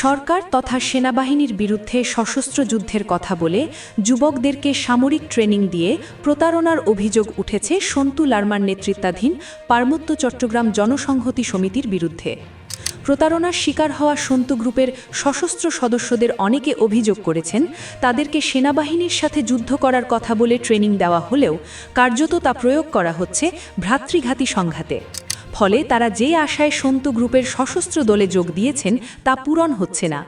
সরকার তথা সেনাবাহিনীর বিরুদ্ধে সশস্ত্র যুদ্ধের কথা বলে যুবকদেরকে সামরিক ট্রেনিং দিয়ে প্রতারণার অভিযোগ উঠেছে সন্তু লার্মার নেতৃত্বাধীন পার্বত্য চট্টগ্রাম জনসংহতি সমিতির বিরুদ্ধে। প্রতারণার শিকার হওয়া সন্তু গ্রুপের সশস্ত্র সদস্যদের অনেকে অভিযোগ করেছেন, তাদেরকে সেনাবাহিনীর সাথে যুদ্ধ করার কথা বলে ট্রেনিং দেওয়া হলেও কার্যত তা প্রয়োগ করা হচ্ছে ভ্রাতৃঘাতী সংঘাতে। ফলে তারা যে আশায় সন্তু গ্রুপের সশস্ত্র দলে যোগ দিয়েছেন তা পূরণ হচ্ছে না।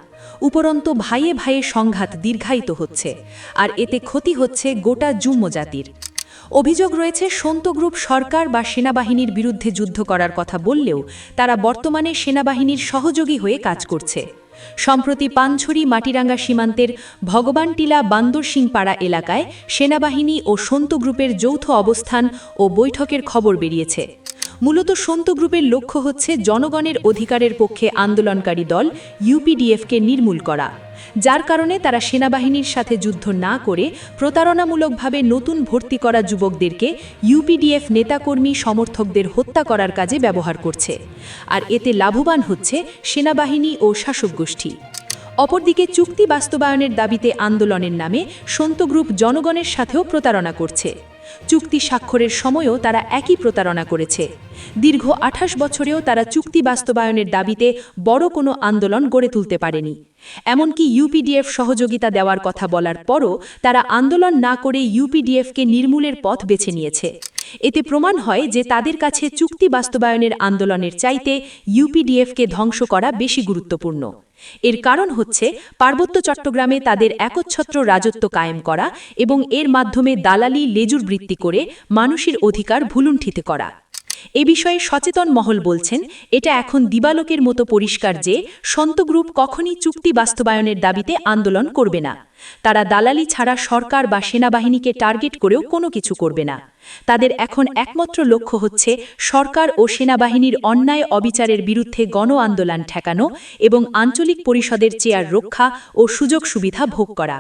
উপরন্ত ভাইয়ে ভাইয়ে সংঘাত দীর্ঘায়িত হচ্ছে, আর এতে ক্ষতি হচ্ছে গোটা যুম্ম জাতির। অভিযোগ রয়েছে, সন্ত গ্রুপ সরকার বা সেনাবাহিনীর বিরুদ্ধে যুদ্ধ করার কথা বললেও তারা বর্তমানে সেনাবাহিনীর সহযোগী হয়ে কাজ করছে। সম্প্রতি পানছড়ি মাটিরাঙ্গা সীমান্তের ভগবানটিলা বান্দরসিংপাড়া এলাকায় সেনাবাহিনী ও সন্ত গ্রুপের যৌথ অবস্থান ও বৈঠকের খবর বেরিয়েছে। মূলত সন্ত গ্রুপের লক্ষ্য হচ্ছে জনগণের অধিকারের পক্ষে আন্দোলনকারী দল ইউপিডিএফকে নির্মূল করা, যার কারণে তারা সেনাবাহিনীর সাথে যুদ্ধ না করে প্রতারণামূলকভাবে নতুন ভর্তি করা যুবকদেরকে ইউপিডিএফ নেতাকর্মী সমর্থকদের হত্যা করার কাজে ব্যবহার করছে, আর এতে লাভবান হচ্ছে সেনাবাহিনী ও শাসক গোষ্ঠী। অপরদিকে চুক্তি বাস্তবায়নের দাবিতে আন্দোলনের নামে সন্ত গ্রুপ জনগণের সাথেও প্রতারণা করছে। চুক্তি স্বাক্ষরের সময়ও তারা একই প্রতারণা করেছে। দীর্ঘ আঠাশ বছরেও তারা চুক্তি বাস্তবায়নের দাবিতে বড় কোনো আন্দোলন গড়ে তুলতে পারেনি। এমনকি ইউপিডিএফ সহযোগিতা দেওয়ার কথা বলার পরও তারা আন্দোলন না করে ইউপিডিএফকে নির্মূলের পথ বেছে নিয়েছে। এতে প্রমাণ হয় যে তাদের কাছে চুক্তি বাস্তবায়নের আন্দোলনের চাইতে ইউপিডিএফকে ধ্বংস করা বেশি গুরুত্বপূর্ণ। এর কারণ হচ্ছে পার্বত্য চট্টগ্রামে তাদের একচ্ছত্র রাজত্ব কায়েম করা এবং এর মাধ্যমে দালালি, লেজুর বৃত্তি করে মানুষের অধিকার ভুলুণ্ঠিত করা। এ বিষয়ে সচেতন মহল বলছেন, এটা এখন দিবালোকের মতো পরিষ্কার যে সন্ত গ্রুপ কখনই চুক্তি বাস্তবায়নের দাবিতে আন্দোলন করবে না। তারা দালালি ছাড়া সরকার বা সেনাবাহিনীকে টার্গেট করেও কোনো কিছু করবে না। তাদের এখন একমাত্র লক্ষ্য হচ্ছে সরকার ও সেনাবাহিনীর অন্যায় অবিচারের বিরুদ্ধে গণ আন্দোলন ঠেকানো এবং আঞ্চলিক পরিষদের চেয়ার রক্ষা ও সুযোগ সুবিধা ভোগ করা।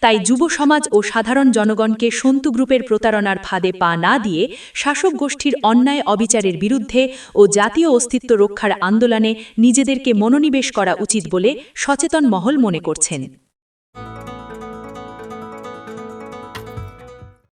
তাই যুব সমাজ ও সাধারণ জনগণকে সন্তু গ্রুপের প্রতারণার ফাঁদে পা না দিয়ে শাসক গোষ্ঠীর অন্যায় অবিচারের বিরুদ্ধে ও জাতীয় অস্তিত্ব রক্ষার আন্দোলনে নিজেদেরকে মনোনিবেশ করা উচিত বলে সচেতন মহল মনে করছেন।